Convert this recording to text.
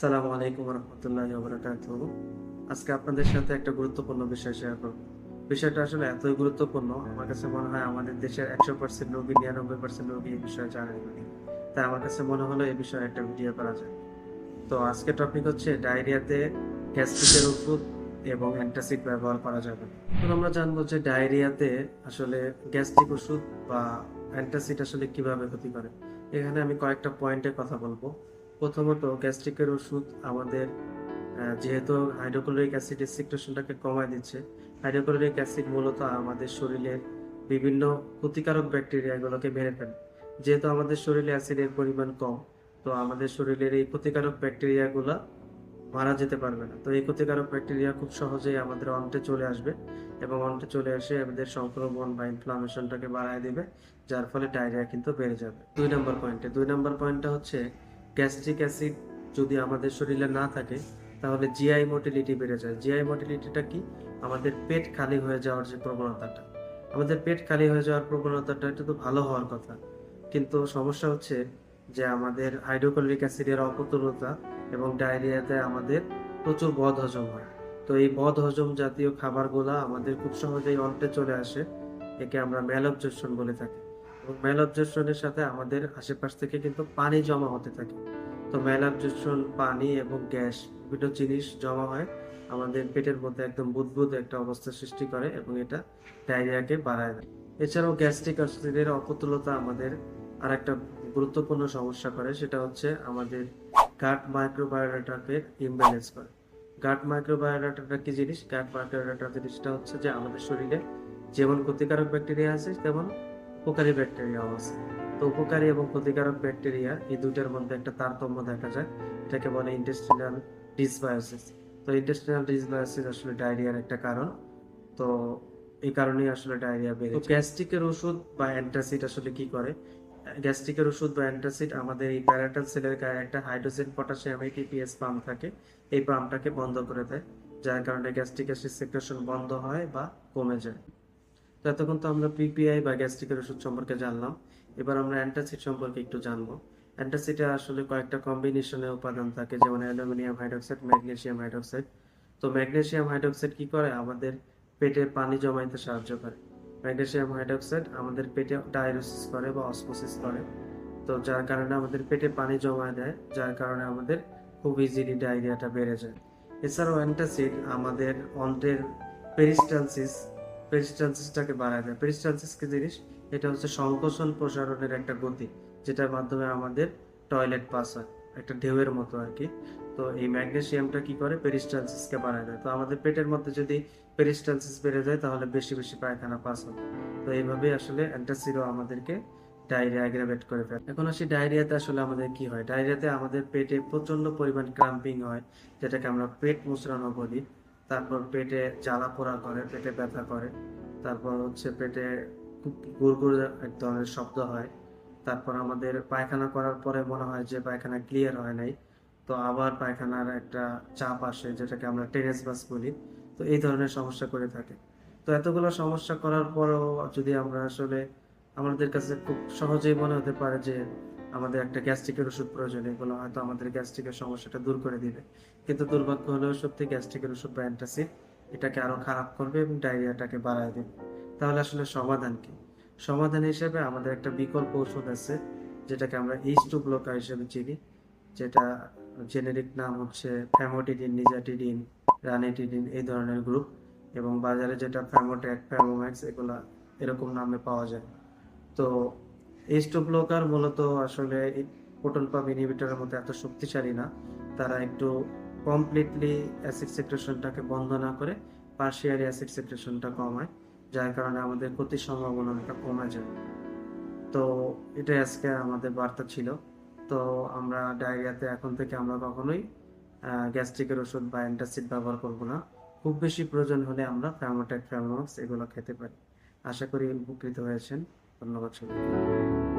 সালামু আলাইকুম রহমতুল্লাহ বরকাত আজকে আপনাদের সাথে একটা গুরুত্বপূর্ণ বিষয় শেয়ার করব। বিষয়টা আসলে এতই গুরুত্বপূর্ণ, আমার কাছে মনে হয় আমাদের দেশের একশো পার্সেন্ট রোগী, নিরানব্বই পার্সেন্ট রোগী এই বিষয়ে জানেন। তাই আমার কাছে মনে হলো এই বিষয়ে একটা ভিডিও করা যায় তো আজকে টপিক হচ্ছে ডায়রিয়াতে গ্যাস্ট্রিকের ওষুধ এবং অ্যান্টাসিড ব্যবহার করা যাবে। এখন আমরা জানব যে ডায়রিয়াতে আসলে গ্যাস্ট্রিক ওষুধ বা অ্যান্টাসিড আসলে কীভাবে ক্ষতি করে। এখানে আমি কয়েকটা পয়েন্টে কথা বলব। প্রথমত গ্যাস্ট্রিকের ওষুধ আমাদের যেহেতু হাইড্রোক্লোরিক অ্যাসিডের সিক্রেশনটাকে কমায় দিচ্ছে, হাইড্রোক্লোরিক অ্যাসিড মূলত আমাদের শরীরের বিভিন্ন ক্ষতিকারক ব্যাকটেরিয়াগুলোকে মেরে ফেলে। যেহেতু আমাদের শরীরে অ্যাসিডের পরিমাণ কম, তো আমাদের শরীরের এই ক্ষতিকারক ব্যাকটেরিয়াগুলো মারা যেতে পারবে না। তো এই ক্ষতিকারক ব্যাকটেরিয়া খুব সহজেই আমাদের অন্তে চলে আসবে এবং অন্তে চলে এসে আমাদের সংক্রমণ বা ইনফ্লামেশনটাকে বাড়ায় দেবে, যার ফলে ডায়রিয়া কিন্তু বেড়ে যাবে। দুই নম্বর পয়েন্টে দুই নম্বর পয়েন্টটা হচ্ছে গ্যাস্ট্রিক অ্যাসিড যদি আমাদের শরীরে না থাকে, তাহলে জিআই মোটিলিটি বেড়ে যায়। জিআই মোটিলিটিটা কি? আমাদের পেট খালি হয়ে যাওয়ার যে প্রবণতাটা। আমাদের পেট খালি হয়ে যাওয়ার প্রবণতাটা এটা তো ভালো হওয়ার কথা। কিন্তু সমস্যা হচ্ছে যে আমাদের হাইড্রোক্লোরিক অ্যাসিডের অপতুলতা এবং ডায়রিয়াতে আমাদের প্রচুর বদ হজম হয়। তো এই বদ হজম জাতীয় খাবারগুলা আমাদের খুব সহজেই অন্তে চলে আসে, একে আমরা ম্যালবজেশন বলে থাকি। এবং ম্যালবজেশনের সাথে আমাদের আশেপাশ থেকে কিন্তু পানি জমা হতে থাকে। তো পানি এবং গ্যাস বিভিন্ন জিনিস জমা হয়। আমাদের পেটের মধ্যে একদম বুদবুদ একটা অবস্থা সৃষ্টি করে এবং এটা ডায়রিয়াকে বাড়ায় দেয়। এছাড়াও গ্যাস্ট্রিক অপতুলতা আমাদের আর একটা গুরুত্বপূর্ণ সমস্যা করে, সেটা হচ্ছে আমাদের গাট মাইক্রোবায়োডাটাকে ইমব্যালেন্স করে। গাট মাইক্রোবায়োডাটা কি জিনিস? গাট মাইক্রোবায়োডাটা জিনিসটা হচ্ছে যে আমাদের শরীরে যেমন ক্ষতিকারক ব্যাকটেরিয়া আছে, তেমন উপকারী ব্যাকটেরিয়াও আছে তো উপকারী এবং ক্ষতিকারক ব্যাকটেরিয়া এই দুইটার মধ্যে একটা তারতম্য দেখা যায় এটাকে বলে ইন্টেস্টিনাল ডিসবায়োসিস তো ইন্টেস্টিনাল ডিসবায়োসিস আসলে ডায়রিয়ার একটা কারণ। তো এই কারণেই আসলে ডায়রিয়া বেড়ে গ্যাস্ট্রিকের ওষুধ বা অ্যান্টাসিড আসলে কি করে? গ্যাস্ট্রিকের ওষুধ বা অ্যান্টাসিড আমাদের এই প্যারাটাল সেলের গায়ে একটা হাইড্রোজেন পটাশিয়াম এটিপিএস পাম্প থাকে এই পাম্পটাকে বন্ধ করে দেয় যার কারণে গ্যাস্ট্রিক অ্যাসিড সেক্রেশন বন্ধ হয় বা কমে যায়। তো এতক্ষণ তো আমরা পিপিআই বা গ্যাস্ট্রিকের ওষুধ সম্পর্কে জানলাম। এবার আমরা অ্যান্টাসিড সম্পর্কে একটু জানব। অ্যান্টাসিডে আসলে কয়েকটা কম্বিনেশনের উপাদান থাকে, যেমন অ্যালুমিনিয়াম হাইড্রোক্সাইড ম্যাগনেসিয়াম হাইড্রোক্সাইড তো ম্যাগনেসিয়াম হাইড্রোক্সাইড কি করে? আমাদের পেটে পানি জমাইতে সাহায্য করে। ম্যাগনেসিয়াম হাইড্রোক্সাইড আমাদের পেটে ডায়রোসিস করে বা অসমোসিস করে। তো যার কারণে আমাদের পেটে পানি জমায় দেয়, যার কারণে আমাদের খুব ইজিলি ডায়রিয়াটা বেড়ে যায়। এছাড়াও অ্যান্টাসিড আমাদের অন্ত্রের পেরিস্টালসিস পেরিস্টালসিসটাকে বাড়ায় দেয়। পেরিস্টালসিস জিনিস? এটা হচ্ছে সংকোচন প্রসারণের একটা গতি, যেটার মাধ্যমে আমাদের টয়লেট পাস হয়, একটা ঢেউয়ের মতো আর কি। তো এই ম্যাগনেসিয়ামটা কি করে? পেরিস্টালসিসকে বাড়ায় দেয়। তো আমাদের পেটের মধ্যে যদি পেরিস্টালসিস বেড়ে যায়, তাহলে বেশি বেশি পায়খানা পাস হয়। তো এইভাবেই আসলে অ্যান্টাসিডও আমাদেরকে ডায়রিয়া অ্যাগ্রাভেট করে ফেলে। এখন আসি ডায়রিয়াতে আসলে আমাদের কি হয়? ডায়রিয়াতে আমাদের পেটে প্রচণ্ড পরিমাণ ক্রাম্পিং হয়, যেটাকে আমরা পেট মুচড়ানো বলি। তারপর পেটে জ্বালা পোড়া করে, পেটে ব্যথা করে। তারপর হচ্ছে পেটে খুব গুড়গুড় এক ধরনের শব্দ হয়। তারপর আমাদের পায়খানা করার পরে মনে হয় যে পায়খানা ক্লিয়ার হয় নাই। তো আবার পায়খানার একটা চাপ আসে, যেটাকে আমরা টেরেস বাস বলি। তো এই ধরনের সমস্যা করে থাকে। তো এতগুলো সমস্যা করার পরেও যদি আমরা আসলে আমাদের কাছে খুব সহজেই মনে হতে পারে যে আমাদের একটা গ্যাস্ট্রিকের ওষুধ প্রয়োজন, এগুলো হয়তো আমাদের গ্যাস্ট্রিকের সমস্যাটা দূর করে দিবে। কিন্তু দুর্ভাগ্য হলেও সত্যি গ্যাস্ট্রিকের ওষুধ বা অ্যান্টাসিড এটাকে আরও খারাপ করবে এবং ডায়রিয়াটাকে বাড়ায় দেবে। তাহলে আসলে সমাধান কি? সমাধান হিসেবে আমাদের একটা বিকল্প ওষুধ আছে, যেটাকে আমরা এইচ টু ব্লকার হিসেবে চিনি, যেটা জেনেরিক নাম হচ্ছে ফ্যামোটিডিন নিজাটিডিন রানিটিডিন এই ধরনের গ্রুপ এবং বাজারে যেটা ফ্যামোটেক ফ্যামোম্যাক্স এগুলা এরকম নামে পাওয়া যায়। তো এইচ টু ব্লকার মূলত আসলে পোটল পাম্প ইনহিবিটরের মতো এত শক্তিশালী না। তারা একটু কমপ্লিটলি অ্যাসিড সেক্রেশনটাকে বন্ধ না করে পার্শিয়ালি অ্যাসিড সেক্রেশনটা কমায়, যার কারণে আমাদের ক্ষতির সম্ভাবনাটা কমে যায়। তো এটাই আজকে আমাদের বার্তা ছিল। তো আমরা ডায়রিয়াতে এখন থেকে আমরা কখনোই গ্যাস্ট্রিকের ওষুধ বা অ্যান্টাসিড ব্যবহার করব না। খুব বেশি প্রয়োজন হলে আমরা ফ্যামোটেক ফ্যামোক্স এগুলো খেতে পারি। আশা করি উপকৃত হয়েছেন। ধন্যবাদ সবাইকে।